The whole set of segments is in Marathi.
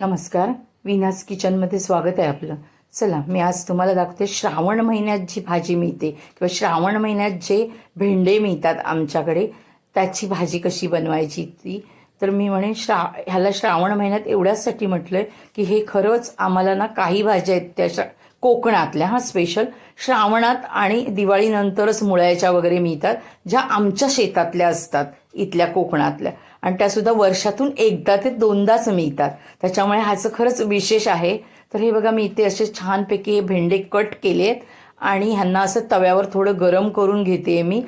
नमस्कार. विनास किचनमध्ये स्वागत आहे आपलं. चला मी आज तुम्हाला दाखवते श्रावण महिन्यात जी भाजी मिळते किंवा श्रावण महिन्यात जे भेंडे मिळतात आमच्याकडे त्याची भाजी कशी बनवायची ती. तर मी म्हणेन श्रा ह्याला श्रावण महिन्यात एवढ्याचसाठी म्हटलं आहे की हे खरंच आम्हाला ना काही भाज्या आहेत त्या श्रा कोकणातल्या हां स्पेशल श्रावणात आणि दिवाळीनंतरच मुळ्याच्या वगैरे मिळतात ज्या आमच्या शेतातल्या असतात. इथल्या कोकणातल्या. आणि त्यासुद्धा वर्षातून एकदा ते दोनदाच मिळतात. त्याच्यामुळे ह्याचं खरंच विशेष आहे. तर हे बघा मी इथे असे छानपैकी हे भेंडे कट केले आहेत आणि ह्यांना असं तव्यावर थोडं गरम करून घेते मी.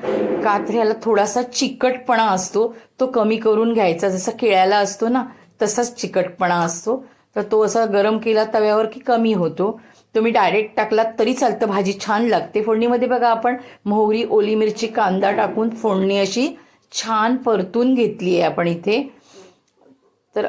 का तर ह्याला थोडासा चिकटपणा असतो. तो कमी करून घ्यायचा. जसा केळ्याला असतो ना तसाच चिकटपणा असतो. तर तो असा गरम केला तव्यावर की कमी होतो. तुम्ही डायरेक्ट टाकलात तरी चालतं. भाजी छान लागते. फोडणीमध्ये बघा आपण मोहरी ओली मिरची कांदा टाकून फोडणी अशी छान परतून घेतली आहे आपण इथे. तर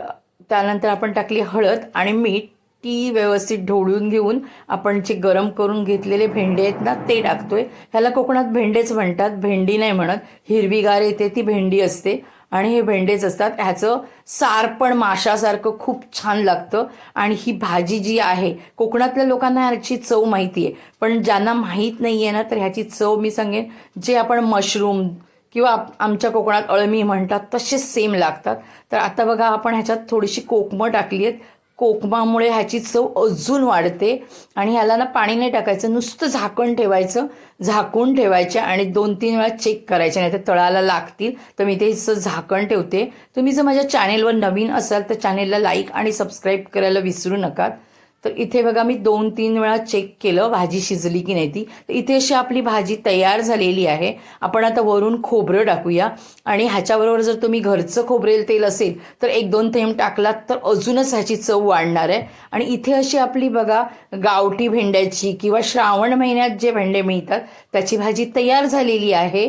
त्यानंतर आपण टाकली हळद आणि मीठ. ती व्यवस्थित ढोळून घेऊन आपण जे गरम करून घेतलेले भेंडे आहेत ना ते टाकतोय. ह्याला कोकणात भेंडेच म्हणतात. भेंडी नाही म्हणत. हिरवीगार येते ती भेंडी असते. आणि हे भेंडेच असतात. ह्याचं सार पण माशासारखं खूप छान लागतं. आणि ही भाजी जी आहे कोकणातल्या लोकांना ह्याची चव माहिती आहे पण ज्यांना माहीत नाही आहे ना तर ह्याची चव मी सांगेन. जे आपण मशरूम किंवा आमच्या कोकणात अळमी म्हणतात तसेच सेम लागतात. तर आता बघा आपण ह्याच्यात थोडीशी कोकमं टाकली आहेत. कोकमामुळे ह्याची चव अजून वाढते. आणि ह्याला ना पाणी नाही टाकायचं नुसतं झाकण ठेवायचं. झाकून ठेवायचे आणि दोन तीन वेळा चेक करायचे नाही तर तळाला लागतील. तर मी ते झाकण ठेवते. तुम्ही जर माझ्या चॅनेलवर नवीन असाल तर चॅनेलला लाईक आणि सबस्क्राईब करायला विसरू नका. तर इथे बघा मी दोन तीन वेळा चेक केलं भाजी शिजली की नाही ती. तर इथे अशी आपली भाजी तयार झालेली आहे. आपण आता वरून खोबरं टाकूया. आणि ह्याच्याबरोबर जर तुम्ही घरचं खोबरेल तेल असेल तर एक दोन थेंब टाकलात तर अजूनच ह्याची चव वाढणार आहे. आणि इथे अशी आपली बघा गावठी भेंड्याची किंवा श्रावण महिन्यात जे भेंडे मिळतात त्याची भाजी तयार झालेली आहे.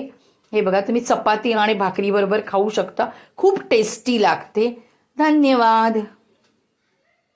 हे बघा तुम्ही चपाती आणि भाकरीबरोबर खाऊ शकता. खूप टेस्टी लागते. धन्यवाद.